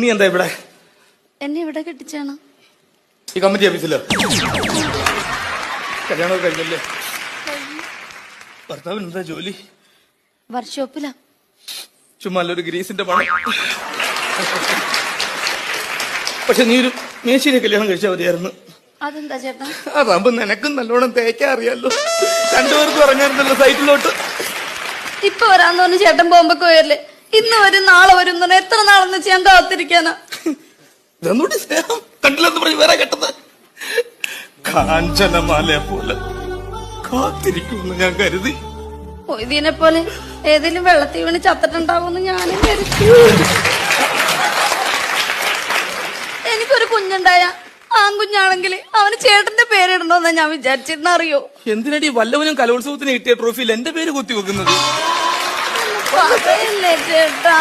നീ എന്താ ഇവിടെ? എന്നെ ഇവിടെ കെട്ടിച്ചാണ്. ഈ കമ്മിറ്റി ഓഫീസിലോ? കല്യാണം കഴിഞ്ഞല്ലേ? ഭർത്താവിന് എന്താ ജോലി? വർക്ക്ഷോപ്പിലാ. ചുമ്മാ ഒരു ഗ്രീസിന്റെ പണം. പക്ഷെ നീ ഒരു മേശിനെ കല്യാണം കഴിച്ചാൽ മതിയായിരുന്നു. അതെന്താ ചേട്ടാ? അതാകുമ്പോ നിനക്കും നല്ലോണം തേക്കാൻ അറിയാലോ. രണ്ടുപേർക്കും ഇറങ്ങാറുണ്ടല്ലോ സൈറ്റിലോട്ട് ഇപ്പൊ വരാന്ന് പറഞ്ഞ് ചേട്ടൻ പോകുമ്പോ പോയല്ലേ ഇന്ന് വരും നാളെ വരും എന്ന് പറഞ്ഞാ എത്ര നാളെന്ന് വെച്ച് ഞാൻ കാത്തിരിക്കാനാ? ഇതൊന്നുകൂടി സ്നേഹം? കണ്ടില്ലെന്ന് പറഞ്ഞ് വേറെ കെട്ടത്? കാഞ്ചനമാലയെ പോലെ കാത്തിരിക്കുമെന്ന് ഞാൻ കരുതി. ഇതിനെ പോലെ ഏതെങ്കിലും വെള്ളത്തിൽ വീണ് ചത്തിട്ടുണ്ടാവുമെന്ന് ഞാനും കരുതി. എനിക്കൊരു കുഞ്ഞുണ്ടായ. ആൺകുഞ്ഞാണെങ്കിൽ അവന് ചേട്ടന്റെ പേരിടണോന്നാ ഞാൻ വിചാരിച്ചിരുന്നറിയോ എന്തിനടി വല്ലവനും കലോത്സവത്തിന് കിട്ടിയ ട്രോഫിയിൽ എന്റെ പേര് കുത്തി വെക്കുന്നത് പറയല്ലേ ചേട്ടാ